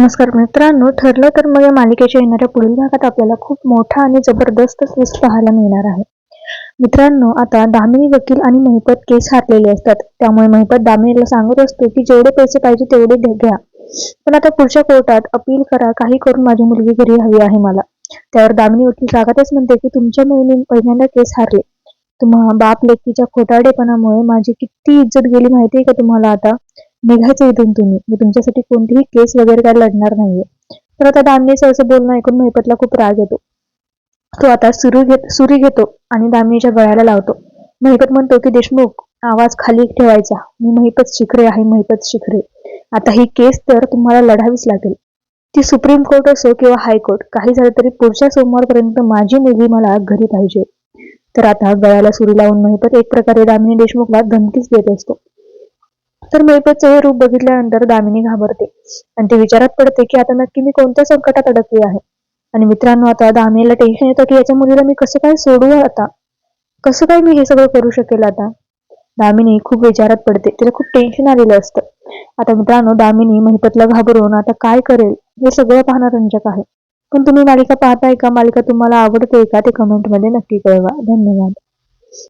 नमस्कार मित्रांनो ठरलं तर मग या मालिकेच्या येणाऱ्या पुढील भागात आपल्याला खूप मोठा आणि जबरदस्त ट्विस्ट पाहायला मिळणार आहे. मित्रांनो आता दामिनी वकील आणि महिपत केस हारलेले असतात. त्यामुळे महिपत दामिनीला सांगत असतो की जेवढे पैसे पाहिजे तेवढे घ्या पण आता पुढच्या कोर्टात अपील करा काही करून माझी मुलगी घरी हवी आहे मला. त्यावर दामिनी वकील रागातच म्हणते की तुमच्या मुलीने पहिल्यांदा केस हारले. तुम्हा बाप लेकीच्या खोटाडेपणामुळे माझी किती इज्जत गेली माहितीये का तुम्हाला आता? निघायचं इथून तुम्ही. मी तुमच्यासाठी कोणतीही केस वगैरे काय लढणार नाहीये. तर आता दामिनीचं असं बोलणं ऐकून महिपतला खूप राग येतो. तो आता सुरू घेत सुरी घेतो आणि दामिनीच्या गळ्याला लावतो. महिपत म्हणतो की देशमुख आवाज खाली ठेवायचा. मी महिपत शिखरे आहे महिपत शिखरे. आता ही केस तर तुम्हाला लढावीच लागेल. ती सुप्रीम कोर्ट असो किंवा हायकोर्ट काही झालं तरी पुढच्या सोमवारपर्यंत माझी मुलगी मला घरी पाहिजे. तर आता गळ्याला सुरी लावून महिपत एक प्रकारे दामिनी देशमुखला धमकीच देत असतो. तर मैपतचं हे रूप बघितल्यानंतर दामिनी घाबरते आणि ती विचारात पडते की आता नक्की मी कोणत्या संकटात अडकली आहे? आणि मित्रांनो आता दामिनीला टेन्शन येतं की याच्या मुलीला मी कसं काय सोडू आता? कसं काय मी हे सगळं करू शकेल आता? दामिनी खूप विचारात पडते. तिला खूप टेन्शन आलेलं असतं. आता मित्रांनो दामिनी महिपतला घाबरून आता काय करेल? हे सगळं पाहणं रंजक आहे. पण तुम्ही मालिका पाहताय का? मालिका तुम्हाला आवडते का? ते कमेंटमध्ये नक्की कळवा. धन्यवाद.